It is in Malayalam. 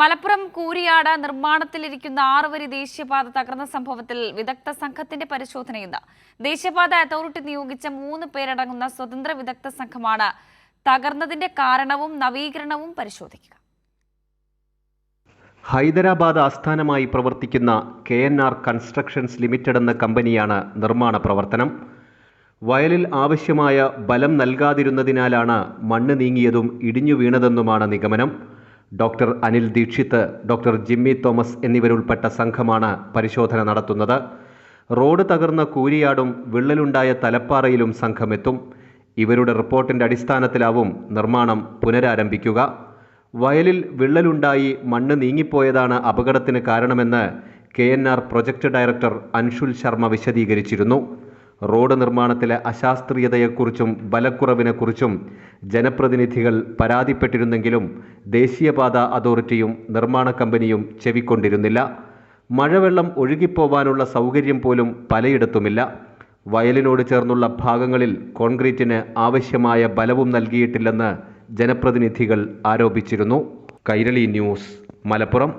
മലപ്പുറം കൂരിയാട് നിർമ്മാണത്തിലിരിക്കുന്ന ആറുവരി ദേശീയപാത തകർന്ന സംഭവത്തിൽ വിദഗ്ധ സംഘത്തിന്റെ പരിശോധന ഇന്ന് ദേശീയപാത അതോറിറ്റി നിയോഗിച്ച മൂന്ന് പേരടങ്ങുന്ന സ്വതന്ത്ര വിദഗ്ധ സംഘമാണ് തകർന്നതിന്റെ കാരണവും നവീകരണവും പരിശോധിക്കുക. ഹൈദരാബാദ് ആസ്ഥാനമായി പ്രവർത്തിക്കുന്ന K N R constructions limited എന്ന കമ്പനിയാണ് നിർമ്മാണ പ്രവർത്തനം. വയലിൽ ആവശ്യമായ ബലം നൽകാതിരുന്നതിനാലാണ് മണ്ണ് നീങ്ങിയതും ഇടിഞ്ഞു വീണതെന്നുമാണ് നിഗമനം. ഡോക്ടർ അനിൽ ദീക്ഷിത് ഡോക്ടർ ജിമ്മി തോമസ് എന്നിവരുൾപ്പെട്ട സംഘമാണ് പരിശോധന നടത്തുന്നത്. റോഡ് തകർന്ന കൂരിയാടും വിള്ളലുണ്ടായ തലപ്പാറയിലും സംഘമെത്തും. ഇവരുടെ റിപ്പോർട്ടിന്റെ അടിസ്ഥാനത്തിലാവും നിർമ്മാണം പുനരാരംഭിക്കുക. വയലിൽ വിള്ളലുണ്ടായി മണ്ണ് നീങ്ങിപ്പോയതാണ് അപകടത്തിന് കാരണമെന്ന് K N R project director Anshul Sharma വിശദീകരിച്ചിരുന്നു. Road നിർമ്മാണത്തിലെ അശാസ്ത്രീയതയെക്കുറിച്ചും ബലക്കുറവിനെക്കുറിച്ചും ജനപ്രതിനിധികൾ പരാതിപ്പെട്ടിരുന്നെങ്കിലും ദേശീയപാത അതോറിറ്റിയും നിർമ്മാണ കമ്പനിയും ചെവിക്കൊണ്ടിരുന്നില്ല. മഴവെള്ളം ഒഴുകിപ്പോവാനുള്ള സൗകര്യം പോലും പലയിടത്തുമില്ല. വയലിനോട് ചേർന്നുള്ള ഭാഗങ്ങളിൽ കോൺക്രീറ്റിന് ആവശ്യമായ ബലവും നൽകിയിട്ടില്ലെന്ന് ജനപ്രതിനിധികൾ ആരോപിച്ചിരുന്നു. കൈരളി ന്യൂസ് മലപ്പുറം.